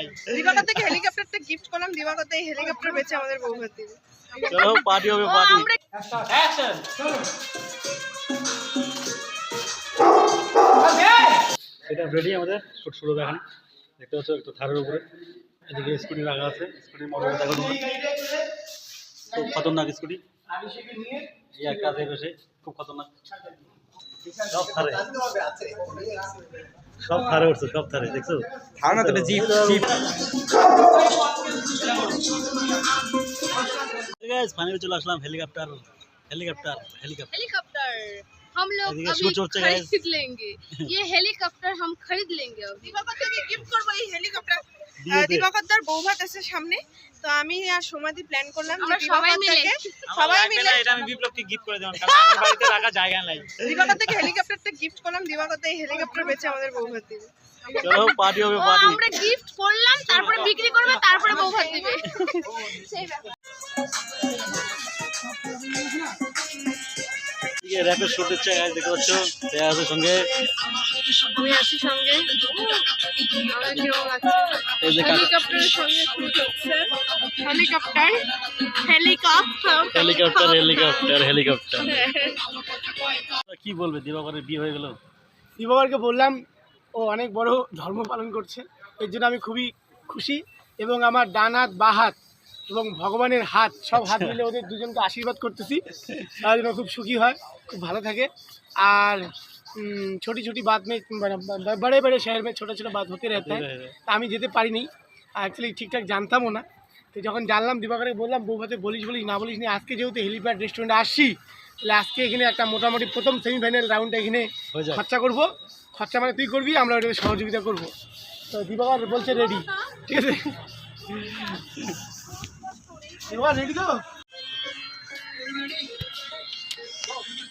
নাই দিবাকর থেকে হেলিকপ্টারটা গিফট করলাম দিবাকর এই হেলিকপ্টার বেচে আমাদের দিবে চলো পার্টি হবে পার্টি অ্যাকশন এটা রেডি আমাদের শুট শুরু হবে এখানে। দেখতে পাচ্ছ একটু থারের উপরে। এদিকে স্কুটি রাখা আছে। স্কুটির মডেল দেখো তোমরা খুব খতরনাক স্কুটি এই একটা আছে বসে খুব খতরনাক। সব থারে সব থারে উঠছে সব থারে দেখছো থার না তো এটা জিপ জিপ গাইস ফাইনালি চলে আসলাম হেলিকপ্টার হেলিকপ্টার হেলিকপ্টার हेलीकॉप्टर हम लोग देखिए, अभी शूट वूट से guys। खरीद लेंगे ये हेलीकॉप्टर हम खरीद लेंगे अभी দিবাকর থেকে গিফট করবো এই হেলিকপ্টার দিয়েছে। দিবাকর তার বউ ভাত আছে সামনে তো আমি আর সমাধি প্ল্যান করলাম যে আমরা সবাই মিলে। থেকে সবাই মিলে এটা আমি বিপ্লবকে গিফট করে দিলাম কারণ আমার বাড়িতে রাখা জায়গা নাই। দিবাকর থেকে হেলিকপ্টারটা গিফট করলাম দিবাকর এই হেলিকপ্টার বেচে আমাদের বউ ভাত দিবে। চলো পার্টি হবে পার্টি আমরা গিফট করলাম তারপরে বিক্রি করবে তারপরে বউ ভাত দিবে সেই ব্যাপার দেখতে পাচ্ছ সঙ্গে। আমি আছি সঙ্গে। আমরা কেউ আছে এই যে কাকা- হেলিকপ্টারের সঙ্গে helicopter helicopter helicopter helicopter helicopter কি বলবে? দিবাকরের বিয়ে হয়ে গেল? দিবাবারকে বললাম ও অনেক বড় ধর্ম পালন করছে। এর জন্য আমি খুবই খুশি এবং আমার ডান হাত বা হাত এবং ভগবানের হাত সব হাত মিলে ওদের দুজনকে আশীর্বাদ করতেছি। তারা যেন খুব সুখী হয় খুব ভালো থাকে। আর উম, ছোটি ছোটি বাদ মে মানে বড়ে বড়ে শহর में ছোটো ছোটো বাদ হতে रहता है তা আমি যেতে পারিনি অ্যাকচুয়ালি ঠিকঠাক জানতামও না তো যখন জানলাম দিবাকরে বললাম বৌভাতে বলিস বলিস না বলিস নি আজকে যেহেতু হেলিপ্যাড রেস্টুরেন্টে আসছি তাহলে আজকে এখানে একটা মোটামুটি প্রথম সেমিফাইনাল রাউন্ডটা এখানে হয়ে যাক। খরচা করবো খরচা মানে তুই করবি আমরা ওটাকে সহযোগিতা করবো তো দিবাকর বলছে রেডি ঠিক আছে দিবাকর রেডি তো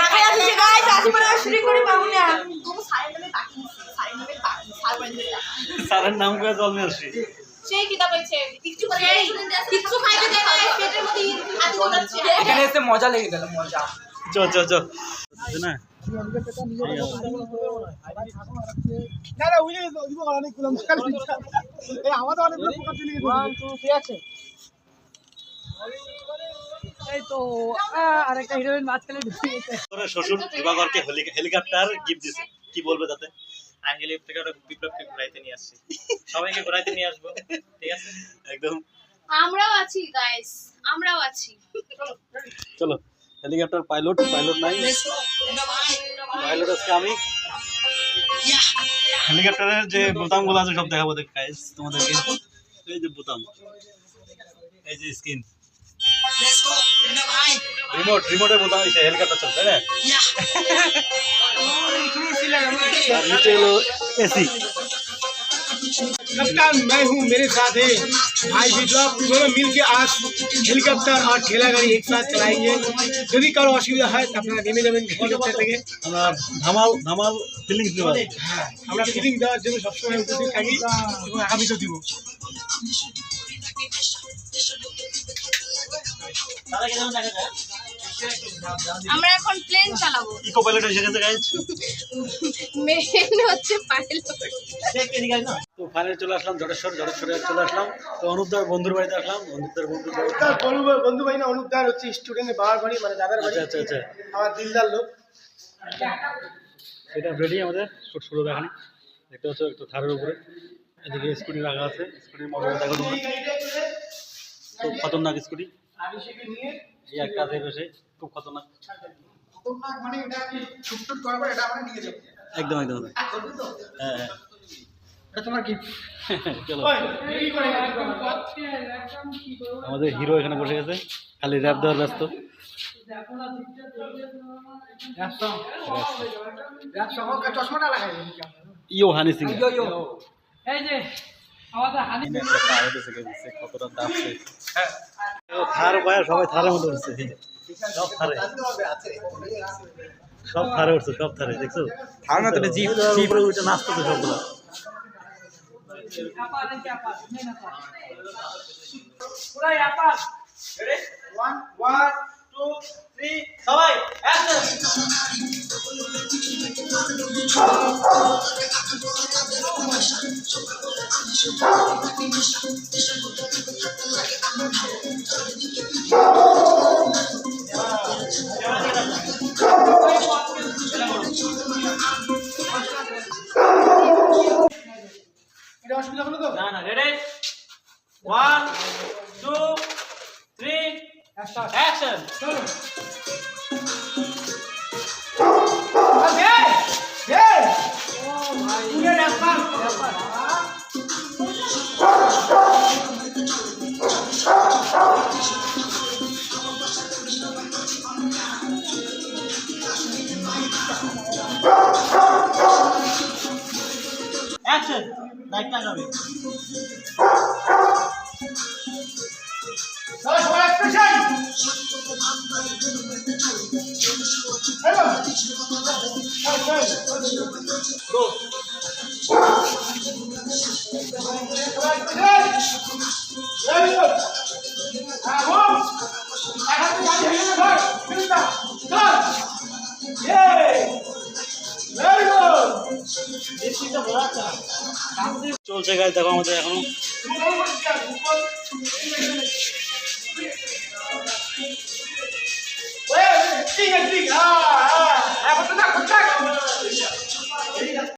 না খাই আসছে গাইস আজ পরে শুরু করে পাবো না। সাড়ে নবে বাকি নিচ্ছে সাড়ে নবে বাকি স্যারের নাম করে জল নিয়ে আসছি সেই কিতাব হয়েছে। কিছু করে কিছু খাইতে দেয় না পেটের মধ্যে হাত গোটাচ্ছে এখানে এসে মজা লেগে গেল মজা। চ চ চ বুঝছ না আমাদের অনেকগুলো পোকা চলে গেছে। আছে এই তো আরেকটা হিরোইন মাঝখানে ঢুকে গেছে তোর শ্বশুর দিবাকরকে হেলিকপ্টার গিফট দিছে। কি বলবে তাতে? আঙ্গেলি থেকে বিপ্লবকে ঘুরাইতে নিয়ে আসছি। সবাইকে ঘুরাইতে নিয়ে আসব। ঠিক আছে? একদম। আমরাও আছি গাইস আমরাও আছি। চলো হেলিকপ্টার পাইলট পাইলট নাই। পাইলট আজকে আমি। হেলিকপ্টারের যে বোতামগুলো আছে সব দেখাবো দেখ গাইস তোমাদেরকে। এই যে বোতাম। এই যে স্ক্রিন। রিমোট রিমোটের বোতাম এসে হেলিকপ্টার চলছে তাই না আর নিচে হলো এসি कप्तान मैं हूँ मेरे साथ है भाई विप्लव दोनों मिल के आज हेलीकॉप्टर और ठेला गाड़ी एक साथ चलाएंगे यदि কারো অসুবিধা হয় তা আপনারা নেমে যাবেন হেলিকপ্টার থেকে আমরা ধামাল ধামাল ফিলিংস দেওয়া আমরা ফিটিং দেওয়ার জন্য সবসময় উপস্থিত থাকি এবং আগামীতেও দিব আমরা এখন প্লেন চালাবো। ইকো পাইলট এসে গেছে মেন হচ্ছে পাইলট তো ফাইনালি চলে আসলাম জটেশ্বর জটেশ্বরে চলে আসলাম। তো অনুপদার বন্ধুর বাড়িতে আসলাম অনুপদার বন্ধুর বাড়িতে বন্ধু বন্ধু ভাই না অনুপদার হচ্ছে স্টুডেন্টের বাবার বাড়ি মানে দাদার বাড়ি। আচ্ছা আচ্ছা আচ্ছা। আমার দিলদার লোক। এটা রেডি আমাদের শুরু হবে এখানে দেখতে পাচ্ছ একটু থারের উপরে। এদিকে স্কুটি রাখা আছে স্কুটির মডেল দেখো তোমরা খুব খতরনাক স্কুটি এই একটা আছে বসে খুব খতরনাক। মানে এটা আপনি ছুটছুট করার এটা আমরা নিয়ে যাব? একদম একদম হ্যাঁ হ্যাঁ এটা তোমার চলো। আমাদের হিরো এখানে বসে গেছে খালি র্যাপ দেওয়ার ব্যস্ত। চশমাটা লাগাই ইয়ো হানি সিং। এই যে কতটা থার সবাই থারের মধ্যে উঠছে সব থারে। সব থারে উঠছে সব থারে দেখছ? থার না তো জিপ জিপে। উঠে নাচতেছে সবগুলো। সবাই অ্যাকশন এটা অসুবিধা হলো তো? না অ্যাকশন লাইটটা যাবে সবাই চলছে গাছ দেখো আমাদের এখনও. ঠিক আছে ঠিক। Ah,